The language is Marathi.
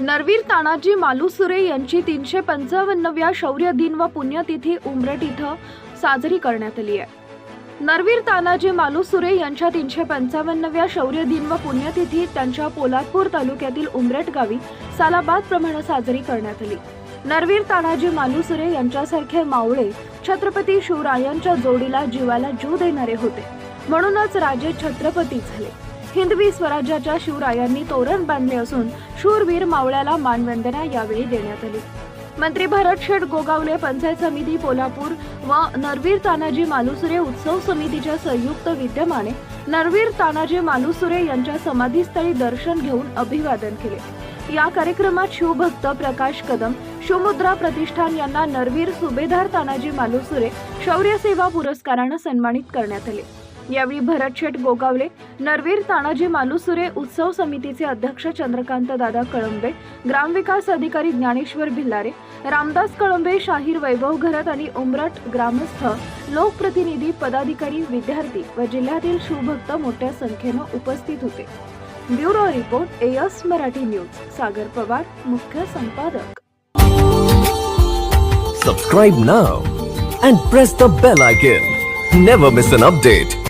नरवीर तानाजी मालुसुरे यांची तीनशे पंचावन्नव्या शौर्य दिन व पुण्यतिथी उमरट इथं साजरी करण्यात आली आहे. नरवीर तानाजी मालुसुरे यांच्या तीनशे पंचावन्नव्या शौर्य दिन व पुण्यतिथी त्यांच्या पोलादपूर तालुक्यातील उमरट गावी सालाबाद प्रमाणे साजरी करण्यात आली. नरवीर तानाजी मालुसुरे यांच्यासारखे मावळे छत्रपती शिवरायांच्या जोडीला जीवाला जीव देणारे होते. म्हणूनच राजे छत्रपती झाले. हिंदवी स्वराज्याच्या शिवरायांनी तोरण बांधले असून शूरवीर मावळ्याला मानवंदना यावेळी देण्यात आली. मंत्री भरत शेठ गोगावले पंचायत समिती कोल्हापूर व नरवीर तानाजी मालुसुरे उत्सव समितीच्या संयुक्त विद्यमाने नरवीर तानाजी मालुसुरे यांच्या समाधीस्थळी दर्शन घेऊन अभिवादन केले. या कार्यक्रमात शिवभक्त प्रकाश कदम शिवमुद्रा प्रतिष्ठान यांना नरवीर सुभेदार तानाजी मालुसुरे शौर्य सेवा पुरस्कारानं सन्मानित करण्यात आले. यावेळी भरत शेठ गोगावले नरवीर तानाजी मालुसुरे उत्सव समितीचे अध्यक्ष चंद्रकांत दादा कळंबे ग्रामविकास अधिकारी ज्ञानेश्वर भिल्लारे रामदास कळंबे शाहीर वैभव घरत आणि उमरट ग्रामस्थ लोकप्रतिनिधी पदाधिकारी विद्यार्थी व जिल्ह्यातील शिवभक्त मोठ्या संख्येनं उपस्थित होते. Bureau report AS Marathi news Sagar Pawar मुख्य संपादक. Subscribe now and press the bell icon never miss an update